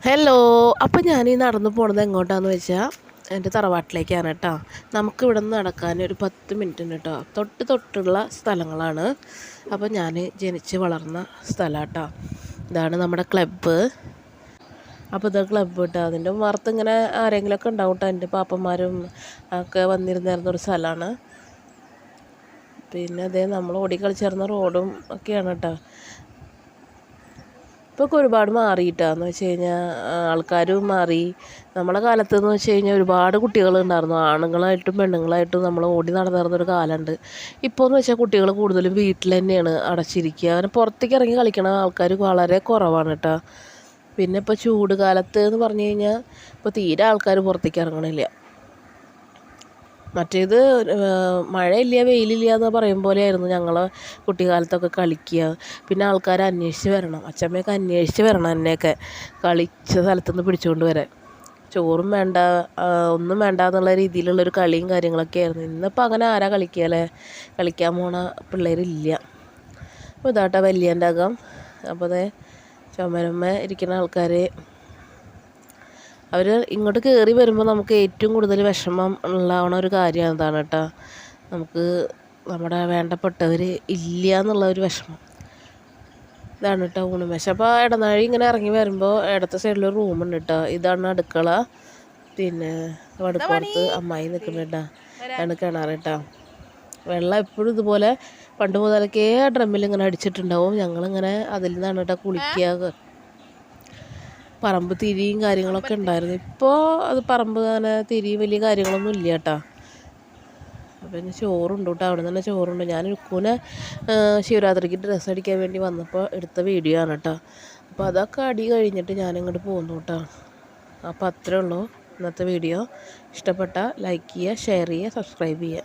Hello അപ്പോൾ ഞാൻ ഈ നടന്നു പോണത് എങ്ങോട്ടാന്ന് വെച്ചാൽ എന്റെ തറവാട്ടിലേക്കാണ് കേട്ടോ നമുക്ക് ഇവിടെ നിന്ന് നടക്കാൻ ഒരു പത്ത് മിനിറ്റ് ഉണ്ട് കേട്ടോ തൊട്ട് തൊട്ടുള്ള സ്ഥലങ്ങളാണ്. അപ്പോൾ ഞാൻ ജനിച്ച് വളർന്ന സ്ഥലം കേട്ടോ ഇതാണ് നമ്മുടെ ക്ലബ്ബ്. അപ്പോൾ ഇത് ക്ലബ്ബ് കേട്ടോ അതിന്റെ വാർത്ത ഇങ്ങനെ ആരെങ്കിലുമൊക്കെ ഉണ്ടാവും കേട്ടോ എന്റെ പാപ്പന്മാരും ഒക്കെ വന്നിരുന്നിരുന്ന ഒരു സ്ഥലമാണ് പിന്നെ അതേ നമ്മൾ ഓടി റോഡും ഒക്കെയാണ് കേട്ടോ ഇപ്പോൾ ഒരുപാട് മാറിയിട്ടാന്ന് വെച്ച് കഴിഞ്ഞാൽ ആൾക്കാരും മാറി. നമ്മളെ കാലത്ത് എന്ന് വെച്ച് കഴിഞ്ഞാൽ ഒരുപാട് കുട്ടികളുണ്ടായിരുന്നു. ആണുങ്ങളായിട്ടും പെണ്ണുങ്ങളായിട്ടും നമ്മൾ ഓടി നടന്നിരുന്നൊരു കാലമുണ്ട് ഇപ്പോൾ എന്ന് വെച്ചാൽ കുട്ടികൾ കൂടുതലും വീട്ടിൽ തന്നെയാണ് അടച്ചിരിക്കുക അങ്ങനെ പുറത്തേക്ക് ഇറങ്ങി കളിക്കണ ആൾക്കാർ വളരെ കുറവാണ് കേട്ടോ പിന്നെ ഇപ്പോൾ ചൂട് കാലത്ത് എന്ന് പറഞ്ഞു കഴിഞ്ഞാൽ ഇപ്പോൾ തീരെ ആൾക്കാർ പുറത്തേക്ക് ഇറങ്ങണില്ല മറ്റേത് മഴയില്ല വെയിലില്ല എന്ന് പറയും പോലെയായിരുന്നു ഞങ്ങൾ കുട്ടിക്കാലത്തൊക്കെ കളിക്കുക. പിന്നെ ആൾക്കാർ അന്വേഷിച്ച് വരണം. അച്ഛമ്മയൊക്കെ അന്വേഷിച്ച് വരണം എന്നെയൊക്കെ കളിച്ച സ്ഥലത്തുനിന്ന് പിടിച്ചുകൊണ്ട് വരാൻ. ചോറും വേണ്ട ഒന്നും വേണ്ട എന്നുള്ള രീതിയിലുള്ളൊരു കളിയും കാര്യങ്ങളൊക്കെ ആയിരുന്നു. ഇന്നിപ്പോൾ അങ്ങനെ ആരാ കളിക്കുക കളിക്കാൻ പോണ പിള്ളേരില്ല. അപ്പോൾ ഇതാട്ട വലിയന്റെ അകം. അപ്പോൾ അതെ ചുമരമ്മ ഇരിക്കുന്ന ആൾക്കാർ അവർ ഇങ്ങോട്ട് കയറി വരുമ്പോൾ നമുക്ക് ഏറ്റവും കൂടുതൽ വിഷമം ഉണ്ടാവണ ഒരു കാര്യം എന്താണ് കേട്ടോ. നമുക്ക് നമ്മുടെ വേണ്ടപ്പെട്ടവർ ഇല്ല എന്നുള്ള ഒരു വിഷമം. ഇതാണ് കേട്ടോ ഊണുമേശ. അപ്പോൾ ഇടനാഴി ഇങ്ങനെ ഇറങ്ങി വരുമ്പോൾ ഇടത്തെ സൈഡിൽ ഒരു റൂമുണ്ട് കേട്ടോ. ഇതാണ് അടുക്കള. പിന്നെ അടുക്കളത്ത് അമ്മായി നിൽക്കുന്നുണ്ടാ ആണ് കിണർ കേട്ടോ. വെള്ളം എപ്പോഴും ഇതുപോലെ പണ്ട് മുതലൊക്കെ ഡ്രമ്മിൽ ഇങ്ങനെ അടിച്ചിട്ടുണ്ടാവും. ഞങ്ങളിങ്ങനെ അതിൽ നിന്നാണ് കേട്ടോ കുളിക്കുക പറമ്പ് തിരിയും കാര്യങ്ങളൊക്കെ ഉണ്ടായിരുന്നു. ഇപ്പോൾ അത് പറമ്പ് അങ്ങനെ തിരി വലിയ കാര്യങ്ങളൊന്നും ഇല്ല കേട്ടോ. പിന്നെ ചോറുണ്ട് കേട്ടോ. അവിടെ തന്നെ ചോറുണ്ട്. ഞാൻ ഉക്കൂനെ ശിവരാത്രിക്ക് ഡ്രസ്സ് അടിക്കാൻ വേണ്ടി വന്നപ്പോൾ എടുത്ത വീഡിയോ ആണ് കേട്ടോ. അപ്പോൾ അതൊക്കെ അടി കഴിഞ്ഞിട്ട് ഞാനിങ്ങോട്ട് പോന്നു കേട്ടോ. അപ്പോൾ അത്രേ ഉള്ളൂ ഇന്നത്തെ വീഡിയോ ഇഷ്ടപ്പെട്ട ലൈക്ക് ചെയ്യുക ഷെയർ ചെയ്യുക സബ്സ്ക്രൈബ് ചെയ്യുക.